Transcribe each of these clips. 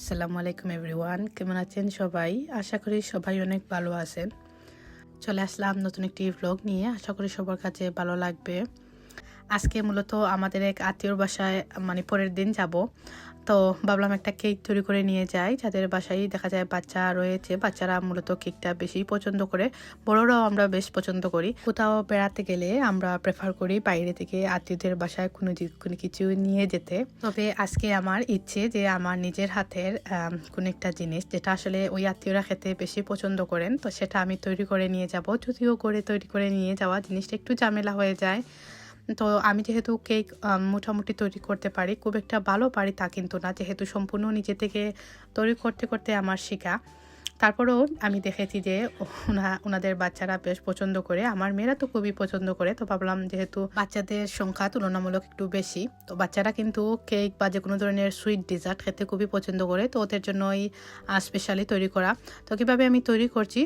আসসালামু আলাইকুম এভরিওয়ান, কেমন আছেন সবাই? আশা করি সবাই অনেক ভালো আছেন। চলে আসলাম নতুন একটি ব্লগ নিয়ে। আশা করি সবার কাছে ভালো লাগবে। আজকে মূলত আমাদের এক আত্মীয়র বাসায় মানে পরের দিন যাব। তো ভাবলাম একটা কেক তৈরি করে নিয়ে যাই। যাদের বাসায় দেখা যায় বাচ্চা রয়েছে, বাচ্চারা মূলত কেকটা বেশি পছন্দ করে, বড়রাও আমরা বেশ পছন্দ করি। কোথাও বেড়াতে গেলে আমরা প্রেফার করি বাইরে থেকে আত্মীয়দের বাসায় কোনো কোনো কিছু নিয়ে যেতে। তবে আজকে আমার ইচ্ছে যে আমার নিজের হাতের কোনো একটা জিনিস যেটা আসলে ওই আত্মীয়রা খেতে বেশি পছন্দ করেন, তো সেটা আমি তৈরি করে নিয়ে যাব। যদিও করে তৈরি করে নিয়ে যাওয়া জিনিসটা একটু ঝামেলা হয়ে যায়। তো আমি যেহেতু কেক মোটামুটি তৈরি করতে পারি, খুব একটা ভালো পারি তা কিন্তু না। যেহেতু সম্পূর্ণ নিজে থেকে তৈরি করতে করতে আমার শেখা। তারপরেও আমি দেখেছি যে ওনা ওনাদের বাচ্চারা বেশ পছন্দ করে। আমার মেয়েরা তো খুবই পছন্দ করে। তো ভাবলাম যেহেতু বাচ্চাদের সংখ্যা তুলনামূলক একটু বেশি তো বাচ্চারা কিন্তু কেক বা যে কোনো ধরনের সুইট ডেজার্ট খেতে খুবই পছন্দ করে। তো ওদের জন্য জন্যই স্পেশালি তৈরি করা। তো কীভাবে আমি তৈরি করছি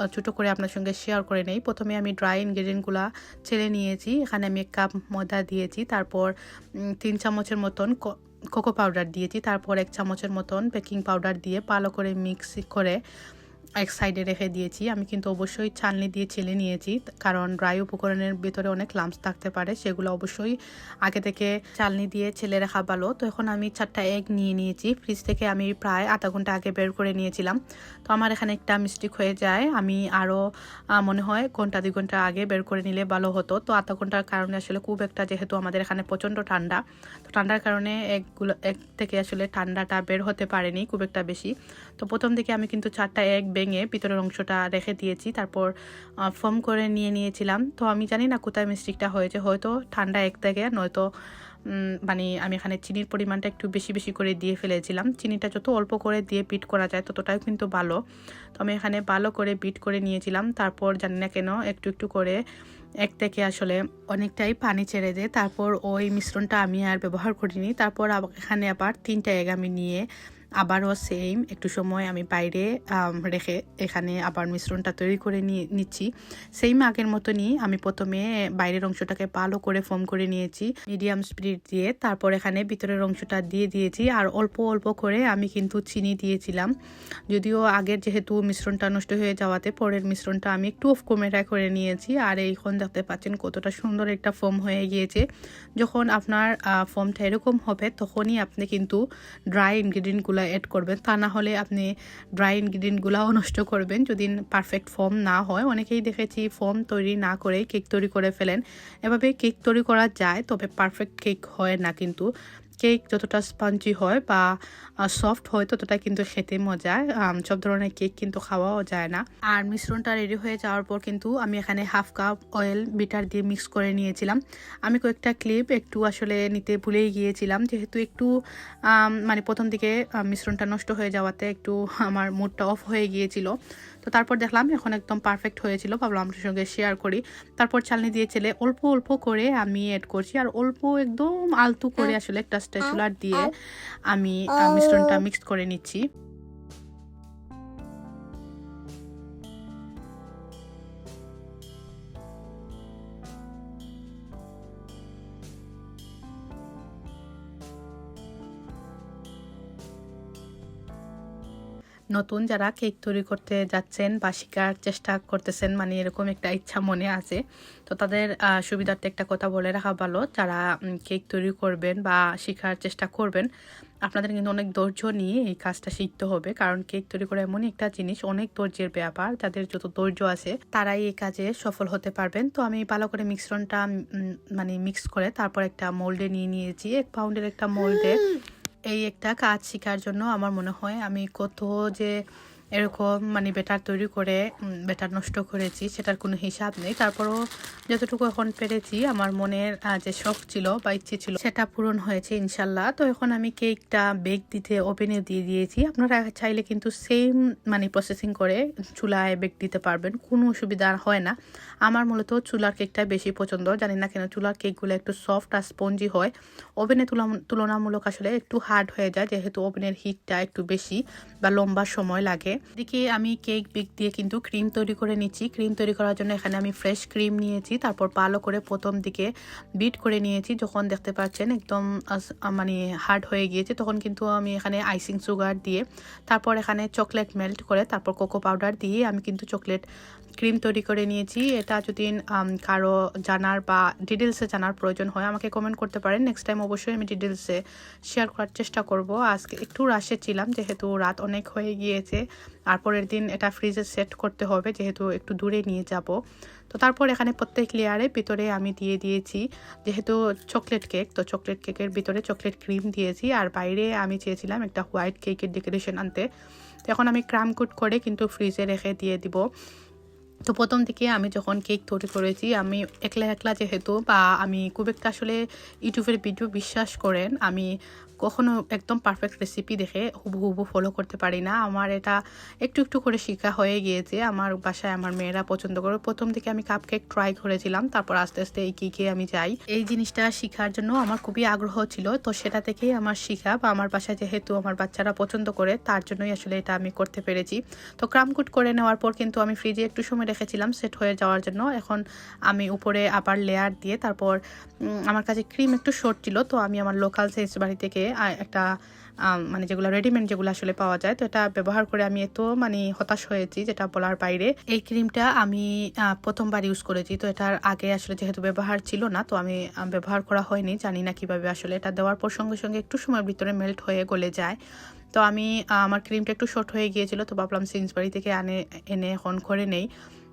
আহ, ছোটো করে আপনার সঙ্গে শেয়ার করে নেই। প্রথমে আমি ড্রাই ইনগ্রিডিয়েন্টগুলো ছেড়ে নিয়েছি। এখানে আমি এক কাপ ময়দা দিয়েছি। তারপর তিন চামচের মতন কোকো পাউডার দিয়েছি তারপর এক চামচের মতন বেকিং পাউডার দিয়ে ভালো করে মিক্স করে এক সাইডে রেখে দিয়েছি। আমি কিন্তু অবশ্যই ছালনি দিয়ে ছেলে নিয়েছি, কারণ ড্রাই উপকরণের ভিতরে অনেক লাম্পস থাকতে পারে, সেগুলো অবশ্যই আগে থেকে চালনি দিয়ে ছেলে রাখা ভালো। তো এখন আমি চারটা এগ নিয়ে নিয়েছি। ফ্রিজ থেকে আমি প্রায় আধা ঘণ্টা আগে বের করে নিয়েছিলাম। তো আমার এখানে একটা মিস্টেক হয়ে যায়। আমি আরও মনে হয় ঘণ্টা, দুই ঘণ্টা আগে বের করে নিলে ভালো হতো। তো আধা ঘণ্টার কারণে আসলে খুব একটা যেহেতু আমাদের এখানে প্রচণ্ড ঠান্ডা, তো ঠান্ডার কারণে এগগুলো এগ থেকে আসলে ঠান্ডাটা বের হতে পারেনি খুব একটা বেশি। তো প্রথম দিকে আমি কিন্তু চারটা এগ ভেঙে ভিতরের অংশটা রেখে দিয়েছি, তারপর ফর্ম করে নিয়ে নিয়েছিলাম। তো আমি জানি না কোথায় মিস্টেকটা হয়েছে, হয়তো ঠান্ডা এক থেকে নয়তো মানে আমি এখানে চিনির পরিমাণটা একটু বেশি বেশি করে দিয়ে ফেলেছিলাম। চিনিটা যত অল্প করে দিয়ে বিট করা যায়, ততটাই কিন্তু ভালো। তো আমি এখানে ভালো করে বিট করে নিয়েছিলাম, তারপর জানি না কেন একটু একটু করে এক থেকে আসলে অনেকটাই পানি ছেড়ে দেয়, তারপর ওই মিশ্রণটা আমি আর ব্যবহার করিনি। তারপর এখানে আবার তিনটা এগ আমি নিয়ে আবারও সেম একটু সময় আমি বাইরে রেখে এখানে আবার মিশ্রণটা তৈরি করে নিয়ে নিচ্ছি। সেম আগের মতনই আমি প্রথমে বাইরের অংশটাকে ভালো করে ফোম করে নিয়েছি মিডিয়াম স্পিড দিয়ে। তারপর এখানে ভিতরের অংশটা দিয়ে দিয়েছি, আর অল্প অল্প করে আমি কিন্তু চিনি দিয়েছিলাম। যদিও আগের যেহেতু মিশ্রণটা নষ্ট হয়ে যাওয়াতে পরের মিশ্রণটা আমি একটু অফ কমেরা করে নিয়েছি, আর এইখন দেখতে পাচ্ছেন কতটা সুন্দর একটা ফোম হয়ে গিয়েছে। যখন আপনার ফোমটা এরকম হবে, তখনই আপনি কিন্তু ড্রাই ইনগ্রিডিয়েন্টগুলো অ্যাড করবেন, তা না হলে আপনি ড্রাই ইনগ্রিডিয়েন্টগুলোও নষ্ট করবেন। যদি পারফেক্ট ফর্ম না হয়, অনেকেই দেখেছি ফর্ম তৈরি না করেই কেক তৈরি করে ফেলেন। এভাবে কেক তৈরি করা যায়, তবে পারফেক্ট কেক হয় না কিন্তু। কেক যতটা স্পঞ্জি হয় বা সফট হয় ততটা কিন্তু খেতে মজা। সব ধরনের কেক কিন্তু খাওয়াও যায় না। আর মিশ্রণটা রেডি হয়ে যাওয়ার পর কিন্তু আমি এখানে হাফ কাপ অয়েল বিটার দিয়ে মিক্স করে নিয়েছিলাম। আমি কয়েকটা ক্লিপ একটু আসলে নিতে ভুলেই গিয়েছিলাম। যেহেতু একটু মানে প্রথম দিকে মিশ্রণটা নষ্ট হয়ে যাওয়াতে একটু আমার মুডটা অফ হয়ে গিয়েছিল। তো তারপর দেখলাম এখন একদম পারফেক্ট হয়েছিল। ভাবলাম আপনার সঙ্গে শেয়ার করি। তারপর চালনি দিয়ে চেলে অল্প অল্প করে আমি এড করছি। আর অল্প একদম আলতু করে আসলে একটা স্টেচুলার দিয়ে আমি মিশ্রণটা মিক্সড করে নিচ্ছি। নতুন যারা কেক তৈরি করতে যাচ্ছেন বা শেখার চেষ্টা করতেছেন মানে এরকম একটা ইচ্ছা মনে আছে, তো তাদের সুবিধার্থে একটা কথা বলে রাখা ভালো। যারা কেক তৈরি করবেন বা শেখার চেষ্টা করবেন, আপনাদের কিন্তু অনেক ধৈর্য নিয়ে এই কাজটা শিখতে হবে। কারণ কেক তৈরি করা এমনই একটা জিনিস, অনেক ধৈর্যের ব্যাপার, যাদের যত ধৈর্য আছে, তারাই এই কাজে সফল হতে পারবেন। তো আমি ভালো করে মিশ্রণটা মানে মিক্স করে তারপর একটা মোল্ডে নিয়ে নিয়েছি। এক পাউন্ডের একটা মোল্ডে এই একটা কাজ শেখার জন্য আমার মনে হয়। আমি কত যে এরকম মানে বেটার তৈরি করে বেটার নষ্ট করেছি, সেটার কোনো হিসাব নেই। তারপরও যতটুকু এখন পেরেছি, আমার মনের যে শখ ছিল বা ইচ্ছে ছিল, সেটা পূরণ হয়েছে ইনশাল্লাহ। তো এখন আমি কেকটা বেক দিতে ওভেনে দিয়ে দিয়েছি। আপনারা চাইলে কিন্তু সেম মানে প্রসেসিং করে চুলায় বেক দিতে পারবেন, কোনো অসুবিধা হয় না। আমার মূলত চুলার কেকটা বেশি পছন্দ, জানি না কেন চুলার কেকগুলো একটু সফট আর স্পঞ্জি হয়। ওভেনে তুলনামূলক আসলে একটু হার্ড হয়ে যায়, যেহেতু ওভেনের হিটটা একটু বেশি বা লম্বা সময় লাগে। এদিকে আমি কেক বেক দিয়ে কিন্তু ক্রিম তৈরি করে নিচ্ছি। ক্রিম তৈরি করার জন্য এখানে আমি ফ্রেশ ক্রিম নিয়েছি, তারপর ভালো করে প্রথম দিকে বিট করে নিয়েছি। যখন দেখতে পাচ্ছেন একদম মানে হার্ড হয়ে গিয়েছে, তখন কিন্তু আমি এখানে আইসিং সুগার দিয়ে, তারপর এখানে চকলেট মেল্ট করে, তারপর কোকো পাউডার দিয়ে আমি কিন্তু চকলেট ক্রিম তৈরি করে নিয়েছি। এটা যদি কারও জানার বা ডিটেলসে জানার প্রয়োজন হয়, আমাকে কমেন্ট করতে পারেন। নেক্সট টাইম অবশ্যই আমি ডিটেলসে শেয়ার করার চেষ্টা করব। আজকে একটু রাশে ছিলাম, যেহেতু রাত অনেক হয়ে গিয়েছে। আর পরের দিন এটা ফ্রিজে সেট করতে হবে, যেহেতু একটু দূরে নিয়ে যাব। তো তারপর এখানে প্রত্যেক লেয়ারে ভিতরে আমি দিয়ে দিয়েছি যেহেতু চকলেট কেক তো চকলেট কেকের ভিতরে চকলেট ক্রিম দিয়েছি। আর বাইরে আমি চেয়েছিলাম একটা হোয়াইট কেকের ডেকোরেশন আনতে। তো এখন আমি ক্রাম কুট করে কিন্তু ফ্রিজে রেখে দিয়ে দিব। তো প্রথম দিকে আমি যখন কেক তৈরি করেছি, আমি একলা একলা যেহেতু বা আমি খুব একটা আসলে ইউটিউবের ভিডিও বিশ্বাস করেন, আমি কখনো একদম পারফেক্ট রেসিপি দেখে হুবু হুবু ফলো করতে পারি না। আমার এটা একটু একটু করে শেখা হয়ে গিয়েছে। আমার বাসায় আমার মেয়েরা পছন্দ করে। প্রথম থেকে আমি কাপ কেক ট্রাই করেছিলাম, তারপর আস্তে আস্তে এই কেকে আমি যাই এই জিনিসটা শেখার জন্য আমার খুবই আগ্রহ ছিল, তো সেটা থেকেই আমার শেখা বা আমার বাসায় যেহেতু আমার বাচ্চারা পছন্দ করে, তার জন্যই আসলে এটা আমি করতে পেরেছি। তো ক্রামকুট করে নেওয়ার পর কিন্তু আমি ফ্রিজে একটু সময় রেখেছিলাম সেট হয়ে যাওয়ার জন্য। এখন আমি উপরে আবার লেয়ার দিয়ে তারপর আমার কাছে ক্রিম একটু শর্ট ছিল, তো আমি আমার লোকাল সেন্স বাড়ি থেকে একটা মানে যেগুলো রেডিমেড যেগুলো আসলে পাওয়া যায়, তো এটা ব্যবহার করে আমি এত মানে হতাশ হয়েছি যেটা বলার বাইরে। এই ক্রিমটা আমি প্রথমবার ইউজ করেছি, তো এটার আগে আসলে যেহেতু ব্যবহার ছিল না, তো আমি ব্যবহার করা হয়নি, জানি না কীভাবে আসলে এটা দেওয়ার পর সঙ্গে সঙ্গে একটু সময়ের ভিতরে মেল্ট হয়ে গলে যায়। তো আমি আমার ক্রিমটা একটু শর্ট হয়ে গিয়েছিল, তো ভাবলাম সিন্সবাড়ি থেকে আনে, এনে এখন করে নেই।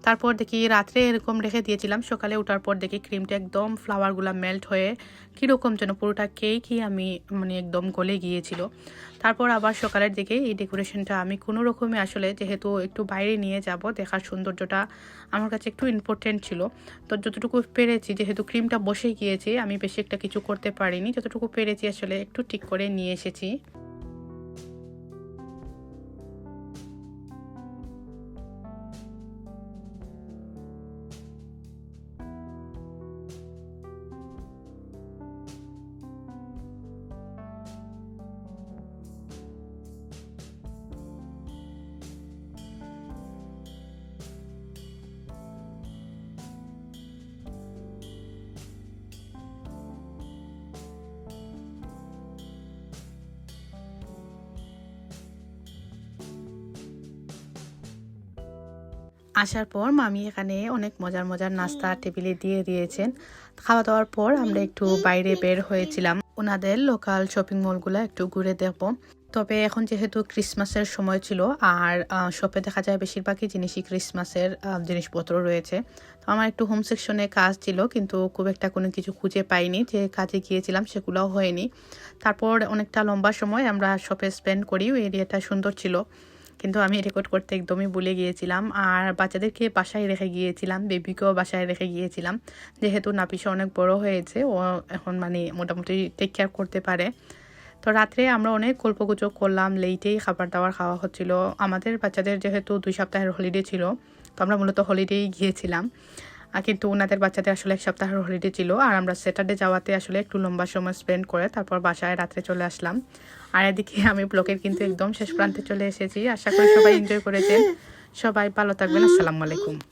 তারপর দেখি রাত্রে এরকম রেখে দিয়েছিলাম। সকালে ওঠার পর দেখি ক্রিমটা একদম ফ্লাওয়ারগুলো মেল্ট হয়ে কীরকম যেন পুরোটা কেকই আমি মানে একদম গলে গিয়েছিল। তারপর আবার সকালের দিকে এই ডেকোরেশনটা আমি কোনো রকমে আসলে যেহেতু একটু বাইরে নিয়ে যাব, দেখার সৌন্দর্যটা আমার কাছে একটু ইম্পর্টেন্ট ছিল। তো যতটুকু পেরেছি, যেহেতু ক্রিমটা বসে গিয়েছে, আমি বেশি একটা কিছু করতে পারিনি। যতটুকু পেরেছি আসলে একটু ঠিক করে নিয়ে এসেছি। আসার পর মামি এখানে অনেক মজার মজার নাস্তা টেবিলে দিয়ে দিয়েছেন। খাওয়া দাওয়ার পর আমরা একটু বাইরে বের হয়েছিলাম। ওনাদের লোকাল শপিং মলগুলো একটু ঘুরে দেখব। তবে এখন যেহেতু ক্রিসমাসের সময় ছিল আর শপে দেখা যায় বেশিরভাগই জিনিসই ক্রিসমাসের জিনিসপত্র রয়েছে। তো আমার একটু হোম সেকশনে কাজ ছিল কিন্তু খুব একটা কোনো কিছু খুঁজে পাইনি। যে কাজে গিয়েছিলাম সেগুলোও হয়নি। তারপর অনেকটা লম্বা সময় আমরা শপে স্পেন্ড করি। ওই এরিয়াটা সুন্দর ছিল। কিন্তু আমি রেকর্ড করতে একদমই ভুলে গিয়েছিলাম। আর বাচ্চাদেরকে বাসায় রেখে গিয়েছিলাম বেবিকেও বাসায় রেখে গিয়েছিলাম। যেহেতু নাপিসা অনেক বড় হয়েছে, ও এখন মানে মোটামুটি টেক কেয়ার করতে পারে। তো রাত্রে আমরা অনেক গল্পগুজব করলাম লেটেই খাবার দাবার খাওয়া হচ্ছিল। আমাদের বাচ্চাদের যেহেতু দুই সপ্তাহের হলিডে ছিল, তো আমরা মূলত হলিডেই গিয়েছিলাম। কিন্তু ওনাদের বাচ্চাদের আসলে এক সপ্তাহের হলিডে ছিল আর আমরা স্যাটারডে যাওয়াতে আসলে একটু লম্বা সময় স্পেন্ড করে তারপর বাসায় রাত্রে চলে আসলাম। আর এদিকে আমি ব্লকের কিন্তু একদম শেষ প্রান্তে চলে এসেছি। আশা করি সবাই এনজয় করেছেন। সবাই ভালো থাকবেন। আসসালামু আলাইকুম।